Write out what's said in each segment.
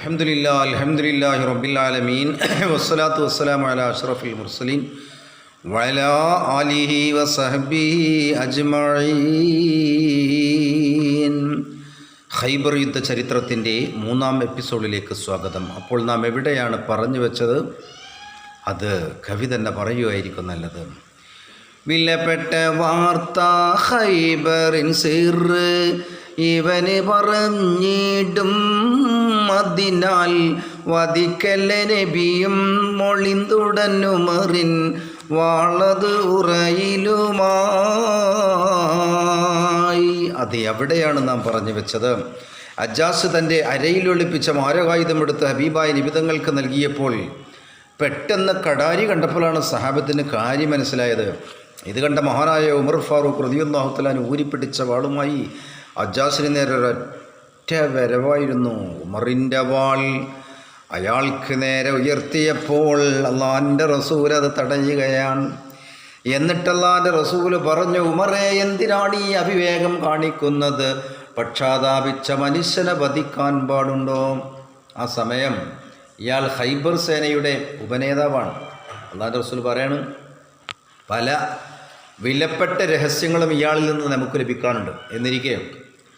അലഹമുല്ലാ അലഹമുല്ലാഹി റബിലാലമീൻ വസ്സലാത്തു വസ്സലാം അല അഷ്റഫുൽ മുർസലീൻ. വല അലിഹി വസഹബി അജ്മഈൻ. ഖൈബർ യുദ്ധ ചരിത്രത്തിന്റെ മൂന്നാം എപ്പിസോഡിലേക്ക് സ്വാഗതം. അപ്പോൾ നാം എവിടെയാണ് പറഞ്ഞു വെച്ചത്? അത് കവി തന്നെ പറയുമായിരിക്കും നല്ലത്. വിലപ്പെട്ട വാർത്ത ഹൈബറിൻ സിർ ഇവന് പറഞ്ഞിടും അതിനാൽ വധിക്കല്ല നബിയും മൊളിന്തുടനുമറിൻ വാളത് ഉറയിലുമായി. അത് എവിടെയാണ് നാം പറഞ്ഞു വെച്ചത്? അജാസ് തന്റെ അരയിലൊളിപ്പിച്ച മാരകായുധമെടുത്ത് ഹബീബായ നിബിതങ്ങൾക്ക് നൽകിയപ്പോൾ പെട്ടെന്ന് കടാരി കണ്ടപ്പോഴാണ് സഹാബത്തിന് കാര്യം മനസ്സിലായത്. ഇത് കണ്ട മഹാനായ ഉമർ ഫാറൂഖ് റതിയുല്ലാഹുത്തലാൻ ഊരിപ്പിടിച്ച വാളുമായി അജാസിന് നേരെ ഒരൊറ്റ വരവായിരുന്നു ഉമറിന്റെ വാൾ. അയാൾക്ക് നേരെ ഉയർത്തിയപ്പോൾ അള്ളാന്റെ റസൂൽ അത് തടയുകയാണ്. എന്നിട്ടല്ലാന്റെ റസൂൽ പറഞ്ഞു ഉമറെ എന്തിനാണ് ഈ അവിവേകം കാണിക്കുന്നത്? പക്ഷാതാപിച്ച മനുഷ്യനെ വധിക്കാൻ പാടുണ്ടോ? ആ സമയം ഇയാൾ ഹൈബർ സേനയുടെ ഉപനേതാവാണ്. അള്ളാന്റെ റസൂൽ പറയാണ് പല വിലപ്പെട്ട രഹസ്യങ്ങളും ഇയാളിൽ നിന്ന് നമുക്ക് ലഭിക്കാനുണ്ട് എന്നിരിക്കെ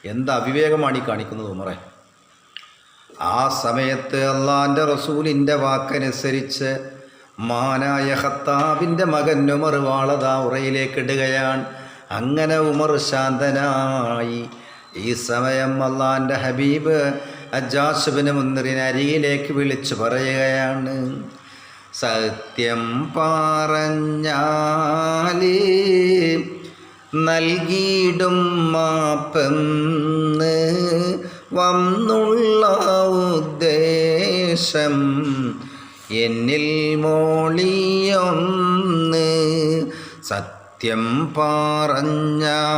എന്ത് അവിവേകമാണ് ഈ കാണിക്കുന്നത് ഉമറെ? ആ സമയത്ത് അള്ളാന്റെ റസൂലിന്റെ വാക്കനുസരിച്ച് മാനായ ഹത്താബിന്റെ മകൻ ഉമർ വാളതാ ഉറയിലേക്ക് ഇടുകയാണ്. അങ്ങനെ ഉമർ ശാന്തനായി. ഈ സമയം അള്ളാന്റെ ഹബീബ് അജാസുബിന് മുന്നറിന് അരികിലേക്ക് വിളിച്ചു പറയുകയാണ് സത്യം പറഞ്ഞാൽ നൽകിയിടും മാപ്പെന്ന് വന്നുള്ള ഉദ്ദേശം എന്നിൽ മോളിയൊന്ന് സത്യം പറഞ്ഞാൽ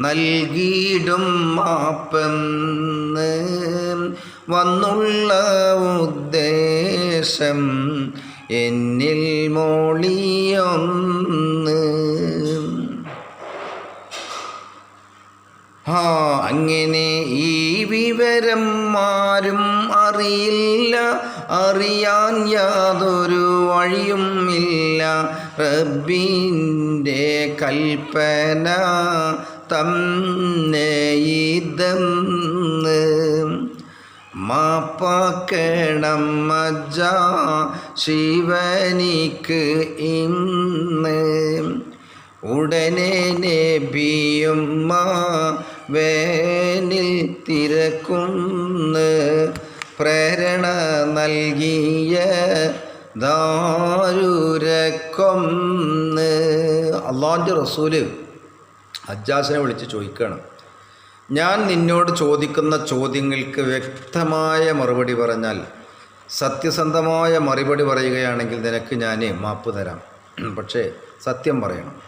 നൽകിയിടും മാപ്പെന്ന് വന്നുള്ള ഉദ്ദേശം എന്നിൽ മോളിയൊന്ന് ആ അങ്ങനെ ഈ വിവരം ആരും അറിയില്ല. അറിയാൻ യാതൊരു വഴിയും ഇല്ല. റബ്ബിന്റെ കൽപ്പന തന്നെ ഇതെന്ന് മാപ്പാക്കണം മജ ശിവനിക്ക് ഇന്ന്. ഉടനെ നബിയും വേനിൽ തിരക്കുന്ന് പ്രേരണ നൽകിയ ദാരുരക്കൊന്ന്. അള്ളാന്റെ റസൂൽ അജ്ജാസിനെ വിളിച്ച് ചോദിക്കണം. ഞാൻ നിന്നോട് ചോദിക്കുന്ന ചോദ്യങ്ങൾക്ക് വ്യക്തമായ മറുപടി പറഞ്ഞാൽ സത്യസന്ധമായ മറുപടി പറയുകയാണെങ്കിൽ നിനക്ക് ഞാൻ മാപ്പ് തരാം. പക്ഷേ സത്യം പറയണം.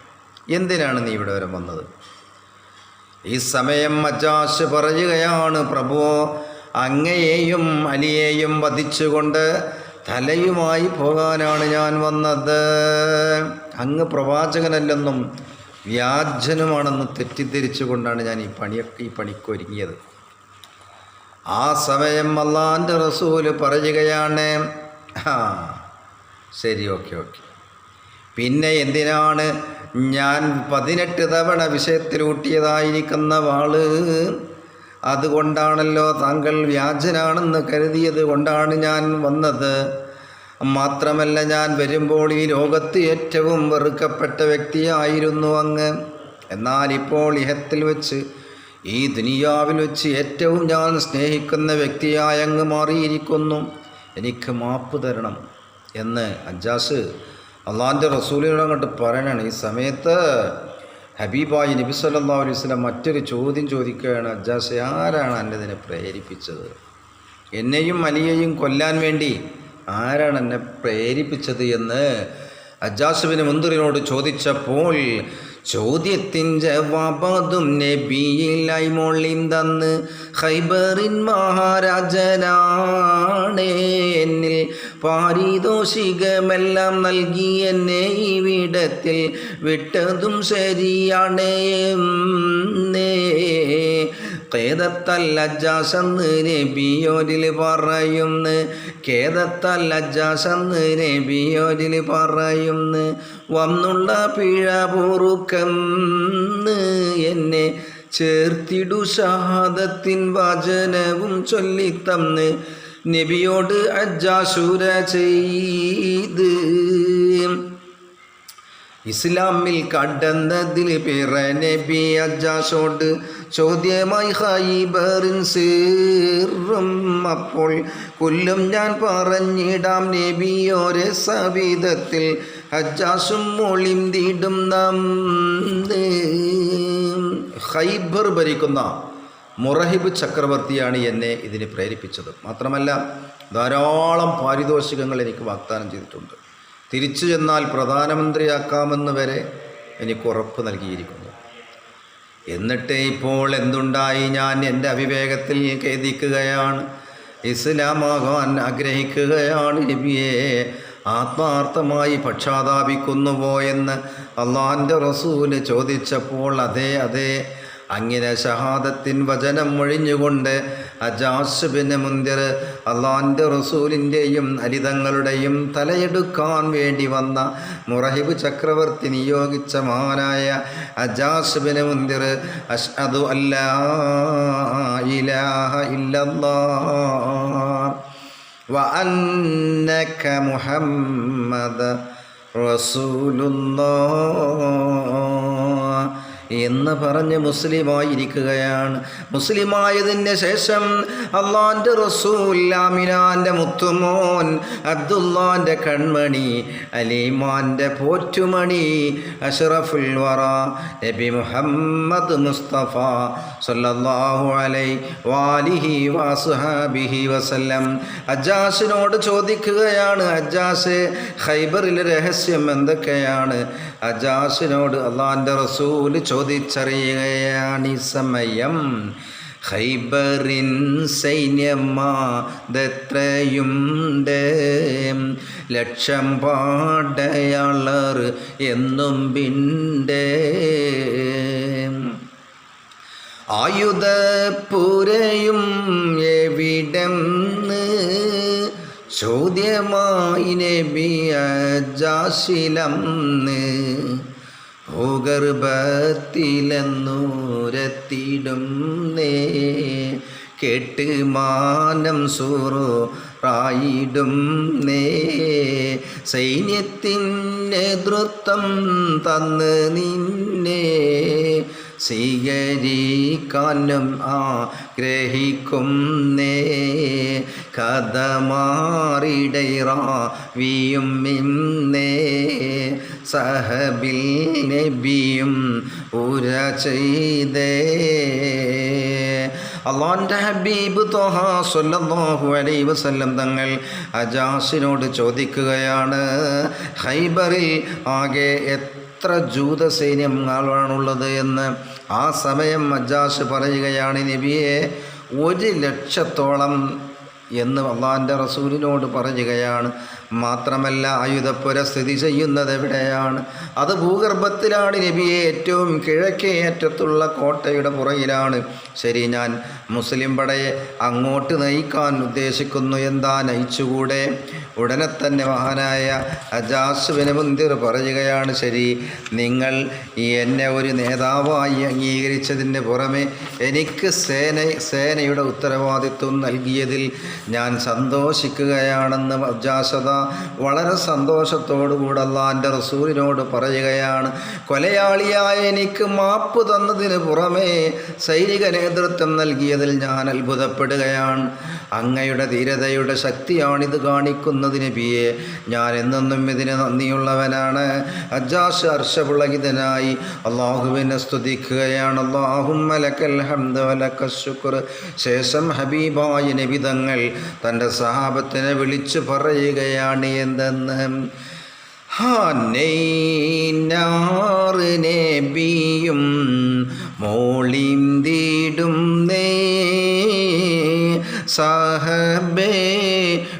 എന്തിനാണ് നീ ഇവിടെ വരെ വന്നത്? ഈ സമയം അജാസ് പറയുകയാണ് പ്രഭുവോ അങ്ങയെയും അലിയെയും വധിച്ചുകൊണ്ട് തലയുമായി പോകാനാണ് ഞാൻ വന്നത്. അങ്ങ് പ്രവാചകനല്ലെന്നും വ്യാജനുമാണെന്ന് തെറ്റിദ്ധരിച്ചുകൊണ്ടാണ് ഞാൻ ഈ പണിയൊക്കെ ഈ പണിക്കൊരുങ്ങിയത് ആ സമയം അള്ളാന്റെ റസൂൽ പറയുകയാണ് ആ ശരി ഓക്കെ ഓക്കെ. പിന്നെ എന്തിനാണ് ഞാൻ പതിനെട്ട് തവണ വിഷയത്തിലൂട്ടിയതായിരിക്കുന്ന വാൾ അതുകൊണ്ടാണല്ലോ താങ്കൾ വ്യാജനാണെന്ന് കരുതിയത് കൊണ്ടാണ് ഞാൻ വന്നത്. മാത്രമല്ല ഞാൻ വരുമ്പോൾ ഈ ലോകത്ത് ഏറ്റവും വെറുക്കപ്പെട്ട വ്യക്തിയായിരുന്നു അങ്ങ്. എന്നാൽ ഇപ്പോൾ ഇഹത്തിൽ വെച്ച് ഈ ദുനിയാവിൽ വെച്ച് ഏറ്റവും ഞാൻ സ്നേഹിക്കുന്ന വ്യക്തിയായി അങ്ങ് മാറിയിരിക്കുന്നു. എനിക്ക് മാപ്പ് തരണം എന്ന് അജാസ് അള്ളാന്റെ റസൂലിനോട് അങ്ങോട്ട് പറയണാണ് ഈ സമയത്ത് ഹബീബായി നബി സല്ലാ അലൈഹി സ്വലം മറ്റൊരു ചോദ്യം ചോദിക്കുകയാണ് അജാസ് ആരാണ് എന്നെ ഇതിനെ പ്രേരിപ്പിച്ചത്? എന്നെയും അലിയെയും കൊല്ലാൻ വേണ്ടി ആരാണ് എന്നെ പ്രേരിപ്പിച്ചത് എന്ന് അജാസുബിന് മുന്തിറിനോട് ചോദിച്ചപ്പോൾ ചോദ്യത്തിൻ ജവാബതും നബിയിലായി മൊളിന്തന്ന് ഹൈബറിൻ മഹാരാജനാണ് എന്നിൽ പാരിതോഷികമെല്ലാം നൽകി എന്നെ ഇവിടത്തിൽ വിട്ടതും ശരിയാണ് കേതത്തല്ല ജാസന്ന് നബിയോരിൽ പറയുന്നു. ജാസന്ന് ലജ്ജാസെന്ന് നബിയോരിൽ പറയുന്നു. വന്നുള്ള പിഴ പൊറുക്കെന്ന് എന്നെ ചേർത്തിടു ഷഹാദത്തിൻ വചനവും ചൊല്ലിത്തന്ന്. നബിയോട് അജാശൂര ചെയ്ത് ഇസ്ലാമിൽ കണ്ടെന്നതിൽ പിറ നബി അജാഷോട് ചോദ്യമായി ഹൈബറിൻ സീറും. അപ്പോൾ കൊല്ലും ഞാൻ പറഞ്ഞിടാം നബിയോരെ സവിധത്തിൽ. അജ്ജാസും മൊളിന്തിടും നാം ഹൈബർ ഭരിക്കുന്ന മുറഹിബ് ചക്രവർത്തിയാണ് എന്നെ ഇതിന് പ്രേരിപ്പിച്ചത്. മാത്രമല്ല ധാരാളം പാരിതോഷികങ്ങൾ എനിക്ക് വാഗ്ദാനം ചെയ്തിട്ടുണ്ട്. തിരിച്ചു ചെന്നാൽ പ്രധാനമന്ത്രിയാക്കാമെന്ന് വരെ എനിക്ക് ഉറപ്പ് നൽകിയിരിക്കുന്നു. എന്നിട്ട് ഇപ്പോൾ എന്തുണ്ടായി? ഞാൻ എന്റെ അവിവേകത്തിൽ ഖേദിക്കുകയാണ്. ഇസ്ലാമാകാൻ ആഗ്രഹിക്കുകയാണ്. നബിയെ ആത്മാർത്ഥമായി പക്ഷാതാപിക്കുന്നുവോ എന്ന് അള്ളാന്റെ റസൂൽ ചോദിച്ചപ്പോൾ അതെ അതെ അങ്ങനെ ഷഹാദത്തിൻ വചനം ഒഴിഞ്ഞുകൊണ്ട് അജാസുബിന് മുന്തിർ അള്ളാൻ്റെ റസൂലിൻ്റെയും അലിതങ്ങളുടെയും തലയെടുക്കാൻ വേണ്ടി വന്ന മുറഹിബ് ചക്രവർത്തി നിയോഗിച്ച മഹാനായ അജാസുബിന് മുന്തിർ അഷ്അദു അല്ലാ ഇലാഹ ഇല്ലല്ലാ وأنك محمد رسول الله എന്ന് പറഞ്ഞ് മുസ്ലിമായിരിക്കുകയാണ്. മുസ്ലിമായതിന് ശേഷം അള്ളാന്റെ റസൂല്ലാമിനാന്റെ മുത്തുമോൻ അബ്ദുല്ലാന്റെ കൺമണി അലീമാന്റെ പോറ്റുമണി അഷറഫുൽ വറ നബി മുഹമ്മദ് മുസ്തഫ സല്ലല്ലാഹു അലൈ വാലിഹി വാസുഹാബിഹി വസല്ലം. അജാസിനോട് ചോദിക്കുകയാണ് അജാസ് ഖൈബറിലെ രഹസ്യം എന്തൊക്കെയാണ്? അജാസിനോട് അള്ളാന്റെ റസൂൽ ചോദിച്ചറിയുകയാണ് സമയം. ഹൈബറിൻ സൈന്യമാതെത്രയുണ്ട്? ലക്ഷം പാടയാളർ എന്നും പിണ്ട്. ആയുധപ്പുരയും എവിടം ചോദ്യമായി നബിയാശിലന്ന് ഭൂഗർഭത്തിലെന്നൂരത്തിടും നേ. കെട്ട് മാനം സൂറു റായിടും നേ. സൈന്യത്തിന്റെ നേതൃത്വം തന്ന് നിന്നെ സ്വീകരിക്കാനും ആഗ്രഹിക്കും നേ. കഥ മാറിടൈറാവിയും ഇന്നേ. സഹബിൽ നബിയും ഉര ചെയ്തേ. അള്ളാന്റെ ഹബീബ് തോഹ സല്ലല്ലാഹു അലൈഹി വസല്ലം തങ്ങൾ അജാസിനോട് ചോദിക്കുകയാണ് ഹൈബറിൽ ആകെ എത്ര ജൂത സൈന്യങ്ങളാണുള്ളത് എന്ന്? ആ സമയം അജാസ് പറയുകയാണ് നബിയെ ഒരു ലക്ഷത്തോളം എന്ന് അള്ളാന്റെ റസൂലിനോട് പറയുകയാണ്. മാത്രമല്ല ആയുധപ്പുര സ്ഥിതി ചെയ്യുന്നത് എവിടെയാണ്? അത് ഭൂഗർഭത്തിലാണ് നബിയെ ഏറ്റവും കിഴക്കേ അറ്റത്തുള്ള കോട്ടയുടെ പുറയിലാണ് ശരി ഞാൻ മുസ്ലിം പടയെ അങ്ങോട്ട് നയിക്കാൻ ഉദ്ദേശിക്കുന്നു. എന്താ നയിച്ചുകൂടെ? ഉടനെ തന്നെ മഹാനായ അജാസുവിന് മുന്തിർ പറയുകയാണ് ശരി നിങ്ങൾ എന്നെ ഒരു നേതാവായി അംഗീകരിച്ചതിന് പുറമെ എനിക്ക് സേന സേനയുടെ ഉത്തരവാദിത്വം നൽകിയതിൽ ഞാൻ സന്തോഷിക്കുകയാണെന്ന് അജാസത വളരെ സന്തോഷത്തോടുകൂടെ അള്ളാന്റെ റസൂലിനോട് പറയുകയാണ് കൊലയാളിയായ എനിക്ക് മാപ്പ് തന്നതിന് പുറമേ സൈനിക നേതൃത്വം നൽകിയതിൽ ഞാൻ അത്ഭുതപ്പെടുകയാണ്. അങ്ങയുടെ ധീരതയുടെ ശക്തിയാണിത് കാണിക്കുന്നത് നബിയെ. ഞാൻ എന്നെന്നും ഇതിന് നന്ദിയുള്ളവനാണ്. അജാഷ് ഹർഷപുളകിതനായി അള്ളാഹുവിനെ സ്തുതിക്കുകയാണ്. വലക്ക ശുക്ർ. ശേഷം ഹബീബായ നബിതങ്ങൾ തന്റെ സഹാബത്തിനെ വിളിച്ചു പറയുകയാണ് എന്തെന്ന് ബിയും മോളിം തീടും നേ. സഹബേ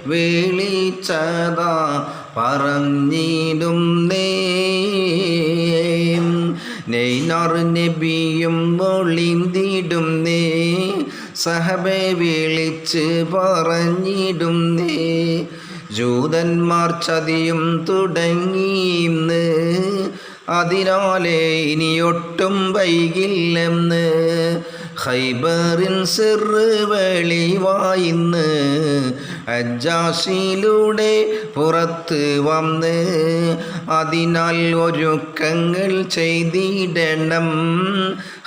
വിളിച്ചതാ പറഞ്ഞിടും നേ. നെയ്നാർ നബിയും ഒളിന്തിടും നേ. സഹബെ വിളിച്ച് പറഞ്ഞിടുന്നേ ജൂതന്മാർ ചതിയും തുടങ്ങിയിന്ന് അതിനാലേ ഇനിയൊട്ടും വൈകില്ലെന്ന്. ഹൈബറിൻ സിറ് വെളിവായിന്ന് അജാസിലൂടെ പുറത്ത് വന്ന്. അതിനാൽ ഒരുക്കങ്ങൾ ചെയ്തിടണം.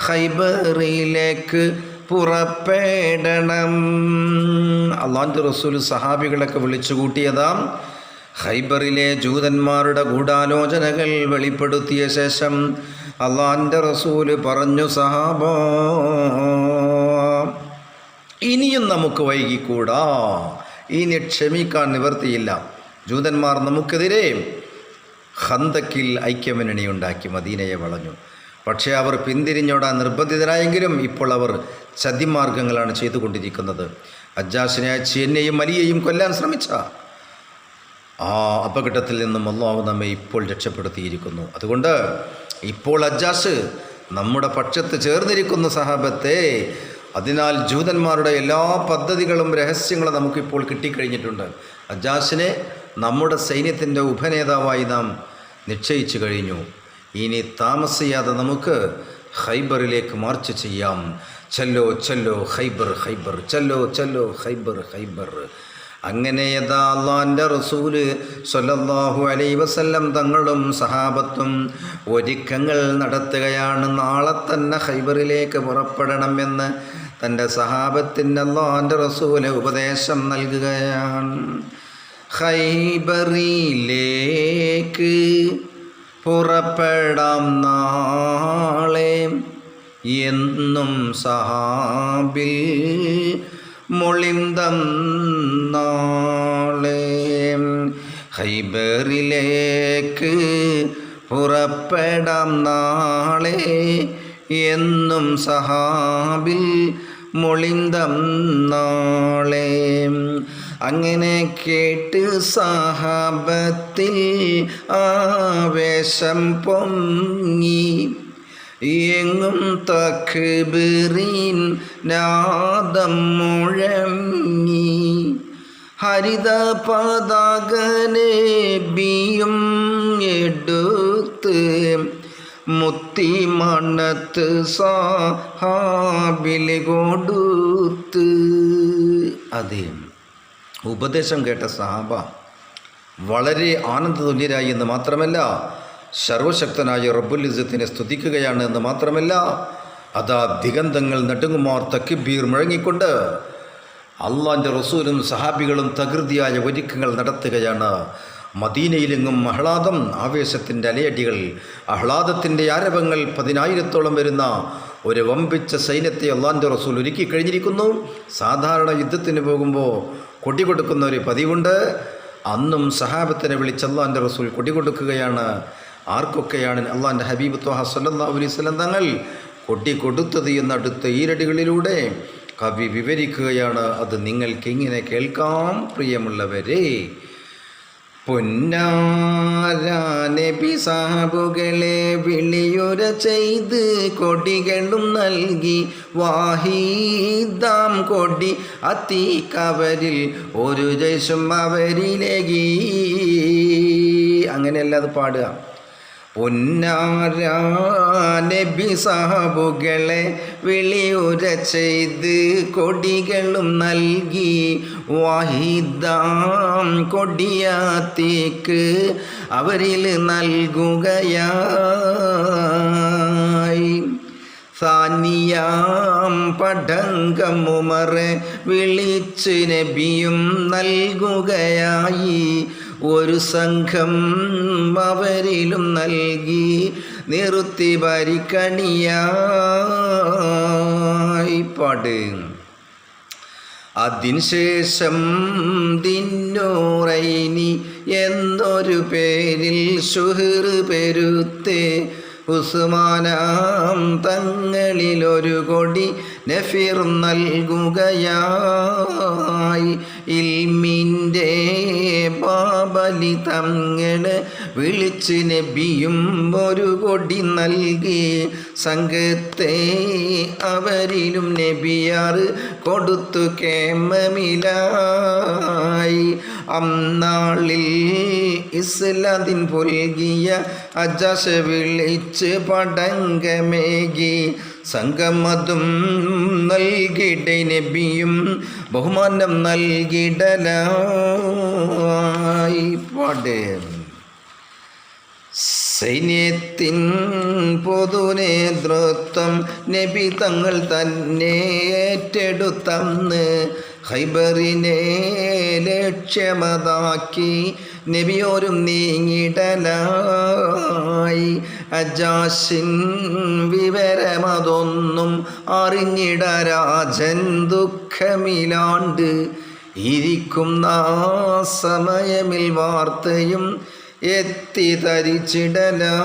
ഖൈബറിലേക്ക് പുറപ്പെടണം. അള്ളാന്റെ റസൂൽ സഹാബികളൊക്കെ വിളിച്ചു കൂട്ടിയതാം. ഹൈബറിലെ ജൂതന്മാരുടെ ഗൂഢാലോചനകൾ വെളിപ്പെടുത്തിയ ശേഷം അള്ളാന്റെ റസൂൽ പറഞ്ഞു സഹാബോ ഇനിയും നമുക്ക് വൈകിക്കൂടാ. ഇനി ക്ഷമിക്കാൻ നിവർത്തിയില്ല ജൂതന്മാർ നമുക്കെതിരെ ഹന്തക്കിൽ ഐക്യമുന്നണി ഉണ്ടാക്കി മദീനയെ വളഞ്ഞു. പക്ഷേ അവർ പിന്തിരിഞ്ഞോടാൻ നിർബന്ധിതരായെങ്കിലും ഇപ്പോൾ അവർ ചതിമാർഗങ്ങളാണ് ചെയ്തുകൊണ്ടിരിക്കുന്നത്. അജാസിനെ ചെന്നെയും മലിയെയും കൊല്ലാൻ ശ്രമിച്ച ആ അപകടത്തിൽ നിന്നും അള്ളാഹു നമ്മെ ഇപ്പോൾ രക്ഷപ്പെടുത്തിയിരിക്കുന്നു. അതുകൊണ്ട് ഇപ്പോൾ അജാസ് നമ്മുടെ പക്ഷത്ത് ചേർന്നിരിക്കുന്ന സഹാബത്തെ അതിനാൽ ജൂതന്മാരുടെ എല്ലാ പദ്ധതികളും രഹസ്യങ്ങളും നമുക്കിപ്പോൾ കിട്ടിക്കഴിഞ്ഞിട്ടുണ്ട്. അജാസിനെ നമ്മുടെ സൈന്യത്തിന്റെ ഉപനേതാവായി നാം നിശ്ചയിച്ചു കഴിഞ്ഞു. ഇനി താമസിയാതെ നമുക്ക് ഹൈബറിലേക്ക് മാർച്ച് ചെയ്യാം. ചല്ലോ ചല്ലോ ഹൈബർ ഹൈബർ ചല്ലോ ചല്ലോ ഹൈബർ ഹൈബർ അങ്ങനെ യഥാ അള്ളാന്റെ റസൂൽ സൊല്ലാഹു അലൈ വസല്ലം തങ്ങളും സഹാബത്തും ഒരുക്കങ്ങൾ നടത്തുകയാണ്. നാളെ തന്നെ ഹൈബറിലേക്ക് പുറപ്പെടണമെന്ന് തന്റെ സഹാബത്തിന്റെ അള്ളാന്റെ റസൂൽ ഉപദേശം നൽകുകയാണ്. ഹൈബറിലേക്ക് പുറപ്പെടാം നാളെ. എന്നും സഹാബിൽ മൊളിന്തം നാളെ. ഹൈബറിലേക്ക് പുറപ്പെടാം നാളെ. എന്നും സഹാബിൽ മൊളിന്തം നാളെ. അങ്ങനെ കേട്ട് സാഹാബത്തിൽ ആവേശം പൊങ്ങി. എങ്ങും തക്ബീറിൻ നാദം മുഴങ്ങി. ഹരിത പതാകനെ ബിയും എടുത്ത് മുത്തി മണ്ണത്ത് സാഹാബിൽ കൊടുത്ത്. അതേ. ഉപദേശം കേട്ട സഹാബ വളരെ ആനന്ദതുല്യരായി എന്ന് മാത്രമല്ല സർവശക്തനായ റബ്ബുൽ ഇസത്തിനെ സ്തുതിക്കുകയാണ് എന്ന് മാത്രമല്ല അതാ ദിഗന്ധങ്ങൾ നടുങ്ങുമാർ തക്കിബീർ മുഴങ്ങിക്കൊണ്ട് അള്ളാന്റെ റസൂലും സഹാബികളും തകൃതിയായ ഒരുക്കങ്ങൾ നടത്തുകയാണ്. മദീനയിലെങ്ങും ആഹ്ലാദം ആവേശത്തിന്റെ അലയടികൾ ആഹ്ലാദത്തിന്റെ ആരവങ്ങൾ പതിനായിരത്തോളം വരുന്ന ഒരു വമ്പിച്ച സൈന്യത്തെ അള്ളാന്റെ റസൂൽ ഒരുക്കി കഴിഞ്ഞിരിക്കുന്നു സാധാരണ യുദ്ധത്തിന് പോകുമ്പോൾ കൊടി കൊടുക്കുന്ന ഒരു പതിവുണ്ട്. അന്നും സഹാബത്തിനെ വിളിച്ച് അള്ളാന്റെ റസൂൽ കൊടി കൊടുക്കുകയാണ് ആർക്കൊക്കെയാണ് അള്ളാന്റെ ഹബീബ് ത്വഹ തങ്ങൾ കൊടി കൊടുത്തത് എന്നടുത്ത ഈരടികളിലൂടെ കവി വിവരിക്കുകയാണ്. അത് നിങ്ങൾക്ക് ഇങ്ങനെ കേൾക്കാം പ്രിയമുള്ളവരെ? പൊന്നാരാനബി സാബുകളെ വിളിയുര ചെയ്ത് കൊടികളും നൽകി. വാഹീദാം കൊടി അത്തീക്കവരിൽ ഒരു ജയ്സും അവരിലേകി. അങ്ങനെയല്ല അത് പാടുക. പൊന്നാരബി സാബുകളെ വിളിയുര ചെയ്ത് കൊടികളും നൽകി. വാഹിദാം കൊടിയാത്തേക്ക് അവരിൽ നൽകുകയായി. സാനിയാം പടങ്കമുമറെ വിളിച്ച് നബിയും നൽകുകയായി. ഒരു സംഘം അവരിലും നൽകി നിർത്തി ഭരിക്കണിയായി പാട് അതിനുശേഷം ദിന്നൂറൈനി എന്നൊരു പേരിൽ ഷുഹർ പെരുത്തേ ഉസ്മാനാം തങ്ങളിലൊരു കൊടി നഫീർ നൽകുകയായി. ഇൽമിന്റെ ബാബലി തങ്ങൾ വിളിച്ച് നബിയും ഒരു കൊടി നൽകി. സംഘത്തെ അവരിലും നബിയാർ കൊടുത്തു കേമമിലായി അന്നാളിൽ ഇസ്ലാദിൻ പുൽകിയ അജാസ് വിളിച്ച് പടങ്കമേകി. സംഗമതും നൽകിട നബിയും ബഹുമാനം നൽകിടലായി. പാടേ സൈന്യത്തിൻ പൊതു നേതൃത്വം നബി തങ്ങൾ തന്നെ ഏറ്റെടുത്തന്ന് ഹൈബറിനെ ലക്ഷ്യമതാക്കി നബിയോരും നീങ്ങിടലായി അജാഷിൻ വിവരമതൊന്നും അറിഞ്ഞിട രാജൻ ദുഃഖമിലാണ്ട് ഇരിക്കും സമയമിൽ വാർത്തയും എത്തി തരിച്ചിടലായി.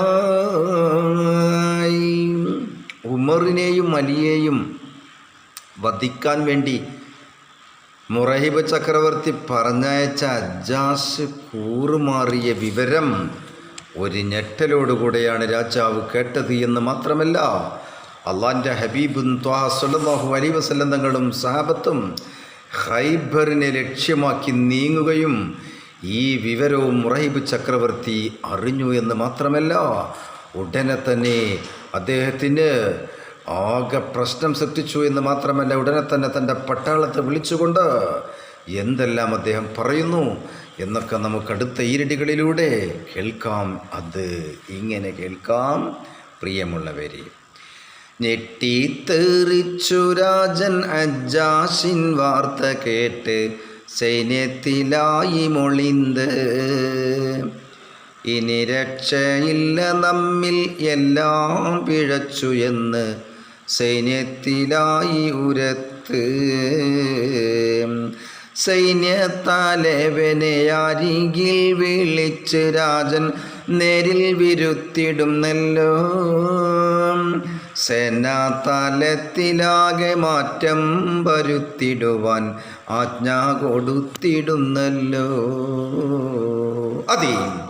ഉമറിനെയും അലിയെയും വധിക്കാൻ വേണ്ടി മുറഹിബ് ചക്രവർത്തി പറഞ്ഞയച്ച അജാസ് കൂറുമാറിയ വിവരം ഒരു ഞെട്ടലോടുകൂടെയാണ് രാജാവ് കേട്ടത് എന്ന് മാത്രമല്ല അള്ളാന്റെ ഹബീബും ത്വാ സല്ലല്ലാഹു അലൈ വസല്ലം തങ്ങളും സഹാബത്തും ഹൈബറിനെ ലക്ഷ്യമാക്കി നീങ്ങുകയും ഈ വിവരവും മുറഹിബ് ചക്രവർത്തി അറിഞ്ഞു എന്ന് മാത്രമല്ല ഉടനെ തന്നെ അദ്ദേഹത്തിന് ആകെ പ്രശ്നം സൃഷ്ടിച്ചു എന്ന് മാത്രമല്ല ഉടനെ തന്നെ തന്റെ പട്ടാളത്തെ വിളിച്ചുകൊണ്ട് എന്തെല്ലാം അദ്ദേഹം പറയുന്നു എന്നൊക്കെ നമുക്ക് അടുത്ത ഈരടികളിലൂടെ കേൾക്കാം. അത് ഇങ്ങനെ കേൾക്കാം പ്രിയമുള്ളവരെ. ഞെട്ടിത്തെറിച്ചു രാജൻ അജാഷിൻ വാർത്ത കേട്ട് സൈന്യത്തിലായി മൊളിന്ത്. ഇനി രക്ഷയില്ല നമ്മിൽ എല്ലാം പിഴച്ചു എന്ന് സൈന്യത്തിലായി ഉരത്ത്. സൈന്യത്താലേവനെ അരികിൽ വിളിച്ച് രാജൻ നേരിൽ വിരുത്തിടുന്നല്ലോ. സേനാതലത്തിലാകെ മാറ്റം വരുത്തിടുവാൻ ആജ്ഞ കൊടുത്തിടുന്നല്ലോ. അതെ.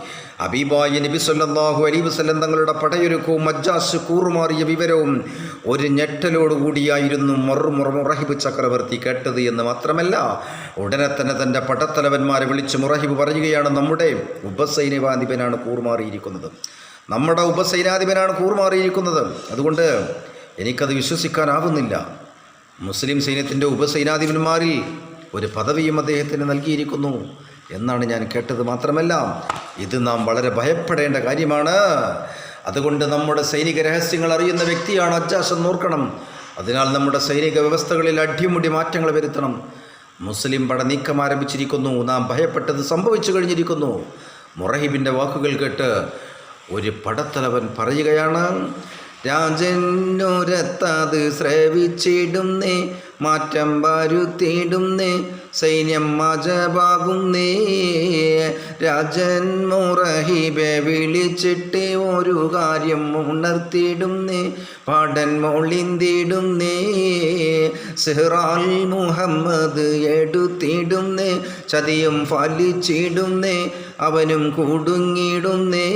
അബീബായ നബി സല്ലാഹു അലൈഹി വസല്ലം തങ്ങളുടെ പടയൊരുക്കവും മജ്ജാസ് കൂറുമാറിയ വിവരവും ഒരു ഞെട്ടലോടുകൂടിയായിരുന്നു മറുമുറഹിബ് ചക്രവർത്തി കേട്ടത് എന്ന് മാത്രമല്ല ഉടനെ തന്നെ തന്റെ പടത്തലവന്മാരെ വിളിച്ച് മുറഹിബ് പറയുകയാണ് നമ്മുടെ ഉപസൈനികാധിപനാണ് കൂറുമാറിയിരിക്കുന്നത്. നമ്മുടെ ഉപസൈനാധിപനാണ് കൂറുമാറിയിരിക്കുന്നത്. അതുകൊണ്ട് എനിക്കത് വിശ്വസിക്കാനാവുന്നില്ല. മുസ്ലിം സൈന്യത്തിന്റെ ഉപസൈനാധിപന്മാരിൽ ഒരു പദവിയും അദ്ദേഹത്തിന് നൽകിയിരിക്കുന്നു. എന്നാണ് ഞാൻ കേട്ടത് മാത്രമല്ല ഇത് നാം വളരെ ഭയപ്പെടേണ്ട കാര്യമാണ്. അതുകൊണ്ട് നമ്മുടെ സൈനിക രഹസ്യങ്ങൾ അറിയുന്ന വ്യക്തിയാണ് അജാസ് നോർക്കണം അതിനാൽ നമ്മുടെ സൈനിക വ്യവസ്ഥകളിൽ അടിമുടി മാറ്റങ്ങൾ വരുത്തണം. മുസ്ലിം പട നീക്കം ആരംഭിച്ചിരിക്കുന്നു. നാം ഭയപ്പെട്ടത് സംഭവിച്ചു കഴിഞ്ഞിരിക്കുന്നു. മുറഹിബിന്റെ വാക്കുകൾ കേട്ട് ഒരു പടത്തലവൻ പറയുകയാണ് രാജനുരത്തത് ശ്രവിച്ചിടുന്നേ മാറ്റം വരുത്തിയിടുന്നേ സൈന്യം മജപാകുന്നേ രാജൻ മുറഹിബെ വിളിച്ചിട്ട് ഒരു കാര്യം ഉണർത്തിയിടുന്നേ പാടൻ മൊളിന്തിടുന്നേ സിഹ്റാൽ മുഹമ്മദ് എടുത്തിടുന്നേ ചതിയും ഫലിച്ചിടുന്നേ അവനും കുടുങ്ങിടുന്നേ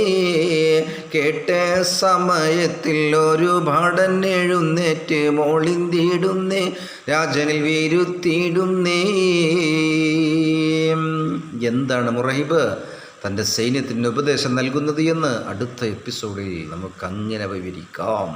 കേട്ട സമയത്തിൽ ഒരു ഭടൻ എഴുന്നേറ്റ് മോളിന്തിടുന്നേ രാജനിൽ വീരുത്തിയിടുന്നേ. എന്താണ് മുറഹിബ് തന്റെ സൈന്യത്തിന് ഉപദേശം നൽകുന്നത് എന്ന് അടുത്ത എപ്പിസോഡിൽ നമുക്ക് അങ്ങനെ വിവരിക്കാം.